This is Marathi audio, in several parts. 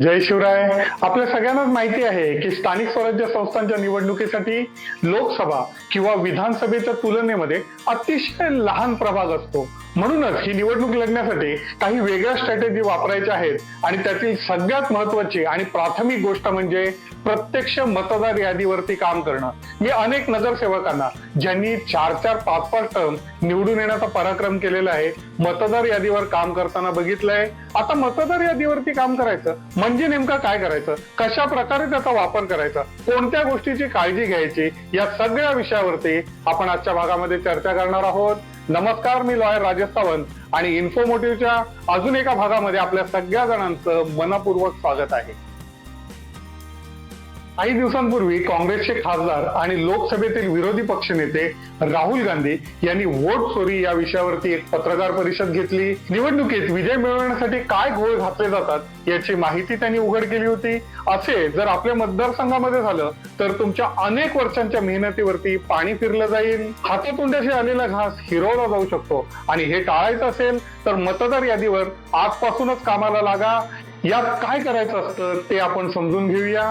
जय शिवराय. आपल्या सगळ्यांनाच माहिती आहे की स्थानिक स्वराज्य संस्थांच्या निवडणुकीसाठी लोकसभा किंवा विधानसभेच्या तुलनेमध्ये अतिशय लहान प्रभाग असतो. म्हणूनच ही निवडणूक लढण्यासाठी काही वेगळ्या स्ट्रॅटेजी वापरायच्या आहेत आणि त्यातील सगळ्यात महत्वाची आणि प्राथमिक गोष्ट म्हणजे प्रत्यक्ष मतदार यादीवरती काम करणं. मी अनेक नगरसेवकांना ज्यांनी चार चार पाच पाच टर्म निवडून येण्याचा पराक्रम केलेला आहे मतदार यादीवर काम करताना बघितलंय. आता मतदार यादीवरती काम करायचं म्हणजे नेमकं काय करायचं? कशा प्रकारे त्याचा वापर करायचा? कोणत्या गोष्टीची काळजी घ्यायची? या सगळ्या विषयावरती आपण आजच्या भागामध्ये चर्चा करणार आहोत. नमस्कार मी लॉयर राजेश सावंत आणि इन्फोमोटिव्हच्या अजून एका भागामध्ये आपल्या सगळ्या जणांचं मनपूर्वक स्वागत आहे. काही दिवसांपूर्वी काँग्रेसचे खासदार आणि लोकसभेतील विरोधी पक्षनेते राहुल गांधी यांनी वोट चोरी या विषयावरती एक पत्रकार परिषद घेतली. निवडणुकीत विजय मिळवण्यासाठी काय घोळ घातले जातात याची माहिती त्यांनी उघड केली होती. असे जर आपल्या मतदारसंघामध्ये झालं तर तुमच्या अनेक वर्षांच्या मेहनतीवरती पाणी फिरलं जाईल. हातातोंड्याशी आलेला घास हिरवला जाऊ शकतो आणि हे टाळायचं असेल तर मतदार यादीवर आजपासूनच कामाला लागा. यात काय करायचं असतं ते आपण समजून घेऊया.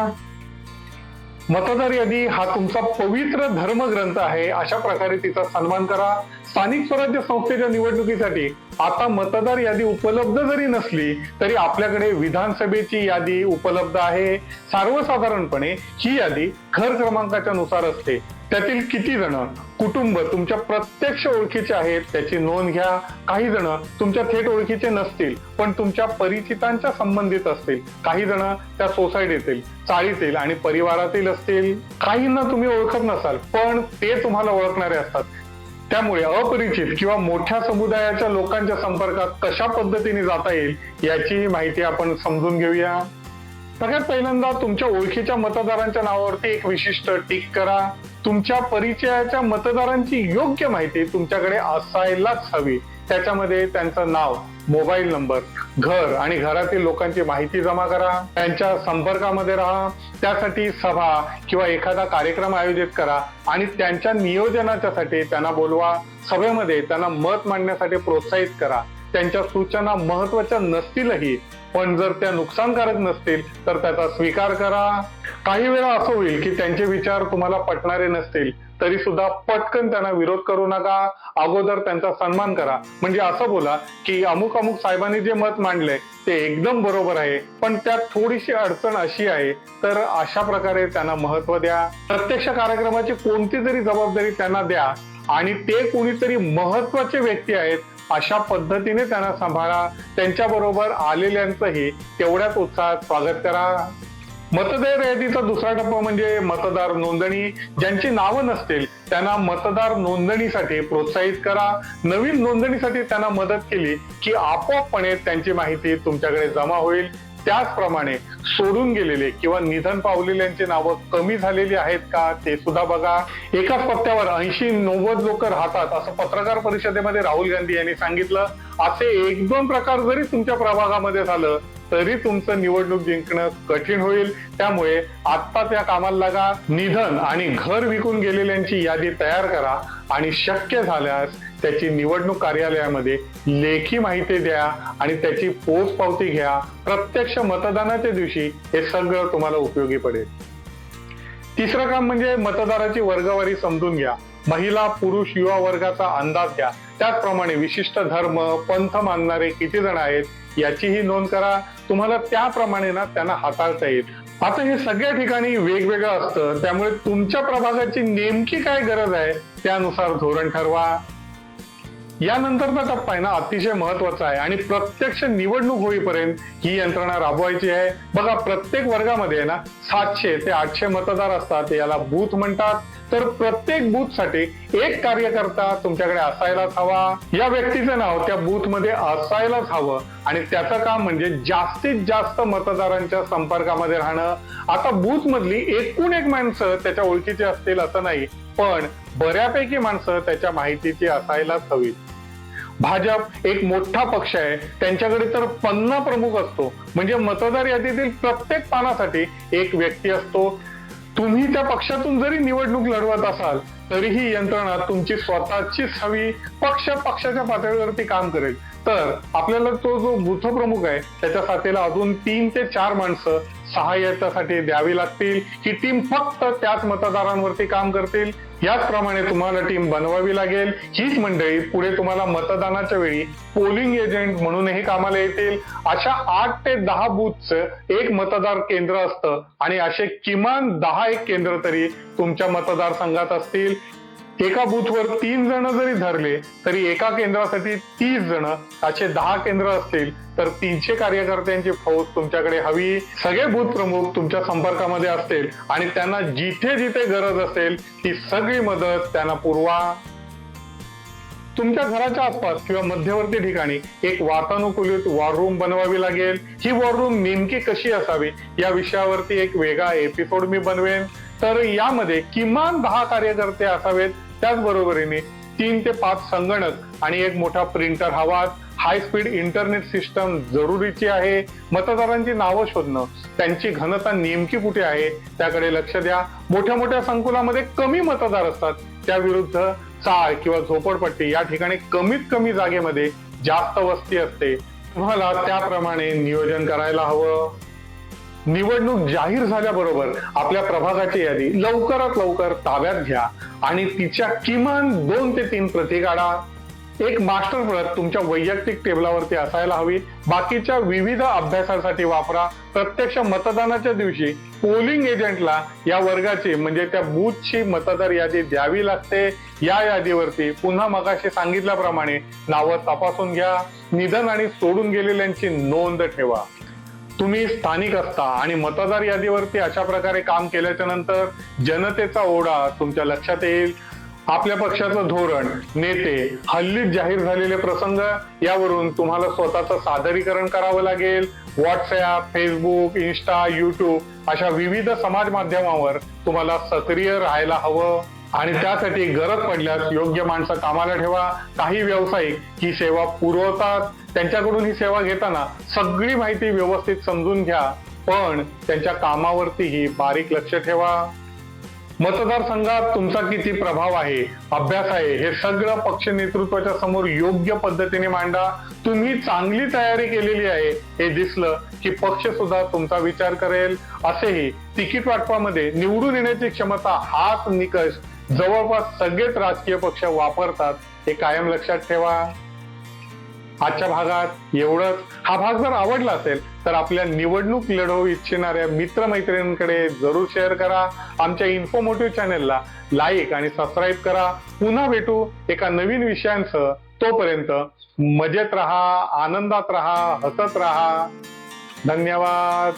मतदार यादी हा तुमचा पवित्र धर्मग्रंथ आहे. अशा प्रकारे तिचा सन्मान करा. स्थानिक स्वराज्य संस्थेच्या निवडणुकीसाठी आता मतदार यादी उपलब्ध जरी नसली तरी आपल्याकडे विधानसभेची यादी उपलब्ध आहे. सर्वसाधारणपणे ही यादी घर क्रमांकाच्या नुसार असते. त्यातील किती जण कुटुंब तुमच्या प्रत्यक्ष ओळखीचे आहेत त्याची नोंद घ्या. काही जण तुमच्या थेट ओळखीचे नसतील पण तुमच्या परिचितांच्या संबंधित असतील. काही जण त्या सोसायटीतील चाळीतील आणि परिवारातील असतील. काहींना तुम्ही ओळखत नसाल पण ते तुम्हाला ओळखणारे असतात. त्यामुळे अपरिचित किंवा मोठ्या समुदायाच्या लोकांच्या संपर्कात कशा पद्धतीने जाता येईल याची माहिती आपण समजून घेऊया. सगळ्यात पहिल्यांदा तुमच्या ओळखीच्या मतदारांच्या नावावरती एक विशिष्ट टिक करा. तुमच्या परिचयाच्या मतदारांची योग्य माहिती तुमच्याकडे असायलाच हवी. त्याच्यामध्ये त्यांचं नाव मोबाईल नंबर घर आणि घरातील लोकांची माहिती जमा करा. त्यांच्या संपर्कामध्ये राहा. त्यासाठी सभा किंवा एखादा कार्यक्रम आयोजित करा आणि त्यांच्या नियोजनाच्यासाठी त्यांना बोलवा. सभेमध्ये त्यांना मत मांडण्यासाठी प्रोत्साहित करा. त्यांच्या सूचना महत्त्वाच्या नसतीलही. पण जर त्या नुकसानकारक नसतील तर त्याचा स्वीकार करा. काही वेळा असं होईल की त्यांचे विचार तुम्हाला पटणारे नसतील तरी सुद्धा पटकन त्यांना विरोध करू नका. अगोदर त्यांचा सन्मान करा. म्हणजे असं बोला की अमुक अमुक साहेबांनी जे मत मांडलंय ते एकदम बरोबर आहे. पण त्यात थोडीशी अडचण अशी आहे तर अशा प्रकारे त्यांना महत्त्व द्या. प्रत्यक्ष कार्यक्रमाची कोणती तरी जबाबदारी त्यांना द्या आणि ते कोणीतरी महत्त्वाचे व्यक्ती आहेत अशा पद्धतीने त्यांना सांभाळा. त्यांच्याबरोबर आलेल्यांचंही तेवढ्याच उत्साहात स्वागत करा. मतदार यादीचा दुसरा टप्पा म्हणजे मतदार नोंदणी. ज्यांची नावं नसतील त्यांना मतदार नोंदणीसाठी प्रोत्साहित करा. नवीन नोंदणीसाठी त्यांना मदत केली की आपोआपपणे त्यांची माहिती तुमच्याकडे जमा होईल. त्याचप्रमाणे सोडून गेलेले किंवा निधन पावलेल्यांची नावं कमी झालेली आहेत का ते सुद्धा बघा. एकाच पत्त्यावर ऐंशी नव्वद लोक राहतात असं पत्रकार परिषदेमध्ये राहुल गांधी यांनी सांगितलं. असे एक दोन प्रकार जरी तुमच्या प्रभागामध्ये झालं तरी तुमचं निवडणूक जिंकणं कठीण होईल. त्यामुळे आत्ता त्या कामाला लागा निधन आणि घर विकून गेलेल्यांची यादी तयार करा आणि शक्य झाल्यास त्याची निवडणूक कार्यालयामध्ये लेखी माहिती द्या आणि त्याची पोच पावती घ्या. प्रत्यक्ष मतदानाच्या दिवशी हे सगळं तुम्हाला उपयोगी पडेल. तिसरं काम म्हणजे मतदाराची वर्गवारी समजून घ्या. महिला पुरुष युवा वर्गाचा अंदाज घ्या. त्याचप्रमाणे विशिष्ट धर्म पंथ मानणारे किती जण आहेत? याचीही नोंद करा. तुम्हाला त्याप्रमाणे ना त्यांना हाताळता येईल. आता हे सगळ्या ठिकाणी वेगवेगळं असतं. त्यामुळे तुमच्या प्रभागाची नेमकी काय गरज आहे त्यानुसार धोरण ठरवा. यानंतरचा टप्पा आहे ना अतिशय महत्त्वाचा आहे आणि प्रत्यक्ष निवडणूक होईपर्यंत ही यंत्रणा राबवायची आहे. बघा प्रत्येक वर्गामध्ये आहे ना सातशे ते आठशे मतदार असतात याला बूथ म्हणतात. तर प्रत्येक बूथसाठी एक कार्यकर्ता तुमच्याकडे असायलाच हवा. या व्यक्तीचं नाव त्या बूथमध्ये असायलाच हवं. आणि त्याचं काम म्हणजे जास्तीत जास्त मतदारांच्या संपर्कामध्ये राहणं. आता बूथ मधली एकूण एक माणसं त्याच्या ओळखीची असतील असं नाही पण बऱ्यापैकी माणसं त्याच्या माहितीची असायलाच हवीत. भाजप एक मोठा पक्ष आहे. त्यांच्याकडे तर पन्ना प्रमुख असतो. म्हणजे मतदार यादीतील प्रत्येक पानासाठी एक व्यक्ती असतो. तुम्ही त्या पक्षातून जरी निवडणूक लढवत असाल तरीही यंत्रणा तुमची स्वतःचीच हवी पक्ष पक्षाच्या पातळीवरती काम करेल. तर आपल्याला तो जो बुथ प्रमुख आहे त्याच्या साथीला अजून तीन ते चार माणसं सहाय्यतासाठी द्यावी लागतील. ही टीम फक्त त्याच मतदारांवरती काम करतील. याचप्रमाणे तुम्हाला टीम बनवावी लागेल. हीच मंडळी पुढे तुम्हाला मतदानाच्या वेळी पोलिंग एजंट म्हणूनही कामाला येतील. अशा आठ ते दहा बूथचं एक मतदार केंद्र असतं आणि असे किमान दहा एक केंद्र तरी तुमच्या मतदारसंघात असतील. एका बूथवर तीन जण जरी धरले तरी एका केंद्रासाठी तीस जण असे दहा केंद्र असतील तर तीनशे कार्यकर्त्यांची फौज तुमच्याकडे हवी. सगळे बूथ प्रमुख तुमच्या संपर्कामध्ये असतील आणि त्यांना जिथे जिथे गरज असेल ती सगळी मदत त्यांना पुरवा. तुमच्या घराच्या आसपास किंवा मध्यवर्ती ठिकाणी एक वातानुकूलित वॉर रूम बनवावी लागेल. ही वॉर रूम नेमकी कशी असावी या विषयावरती एक वेगळा एपिसोड मी बनवेन. तर यामध्ये किमान दहा कार्यकर्ते असावेत. त्याचबरोबरीने तीन ते पाच संगणक आणि एक मोठा प्रिंटर हवा. हाय स्पीड इंटरनेट सिस्टम जरुरीची आहे. मतदारांची नावं शोधणं त्यांची घनता नेमकी कुठे आहे त्याकडे लक्ष द्या. मोठ्या मोठ्या संकुलामध्ये कमी मतदार असतात. त्याविरुद्ध चाळ किंवा झोपडपट्टी या ठिकाणी कमीत कमी जागेमध्ये जास्त वस्ती असते. तुम्हाला त्याप्रमाणे नियोजन करायला हवं. निवडणूक जाहीर झाल्याबरोबर आपल्या प्रभागाची यादी लवकरात लवकर ताब्यात घ्या आणि तिच्या किमान दोन ते तीन प्रती काढा एक मास्टर प्रत तुमच्या वैयक्तिक टेबलावरती असायला हवी. बाकीच्या विविध अभ्यासासाठी वापरा. प्रत्यक्ष मतदानाच्या दिवशी पोलिंग एजंटला या वर्गाची म्हणजे त्या बूथची मतदार यादी द्यावी लागते. या यादीवरती पुन्हा मगाशी सांगितल्याप्रमाणे नावं तपासून घ्या. निधन आणि सोडून गेलेल्यांची नोंद ठेवा. तुम्ही स्थानिक असता आणि मतदार यादीवरती अशा प्रकारे काम केल्याच्यानंतर जनतेचा ओढा तुमच्या लक्षात येईल. आपल्या पक्षाचं धोरण नेते हल्लीच जाहीर झालेले प्रसंग यावरून तुम्हाला स्वतःचं सादरीकरण करावं लागेल. व्हॉट्सअप फेसबुक इन्स्टा युट्यूब अशा विविध समाज माध्यमावर तुम्हाला सक्रिय राहायला हवं. आणि त्यासाठी गरज पडल्यास योग्य माणसं कामाला ठेवा. काही व्यावसायिक ही सेवा पुरवतात. त्यांच्याकडून ही सेवा घेताना सगळी माहिती व्यवस्थित समजून घ्या. पण त्यांच्या कामावरतीही बारीक लक्ष ठेवा. मतदारसंघात तुमचा किती प्रभाव आहे? अभ्यास आहे. हे सगळं पक्ष नेतृत्वाच्या समोर योग्य पद्धतीने मांडा. तुम्ही चांगली तयारी केलेली आहे. हे दिसलं की पक्ष सुद्धा तुमचा विचार करेल. असेही तिकीट वाटपामध्ये निवडून येण्याची क्षमता हाच निकष जवळपास सगळेच राजकीय पक्ष वापरतात हे कायम लक्षात ठेवा. आजच्या भागात एवढंच. हा भाग जर आवडला असेल तर आपल्या निवडणूक लढवू इच्छिणाऱ्या मित्रमैत्रिणींकडे जरूर शेअर करा. आमच्या इन्फॉर्मेटिव्ह चॅनेलला लाईक आणि सबस्क्राईब करा. पुन्हा भेटू एका नवीन विषयांसह. तोपर्यंत मजेत राहा आनंदात राहा हसत राहा. धन्यवाद.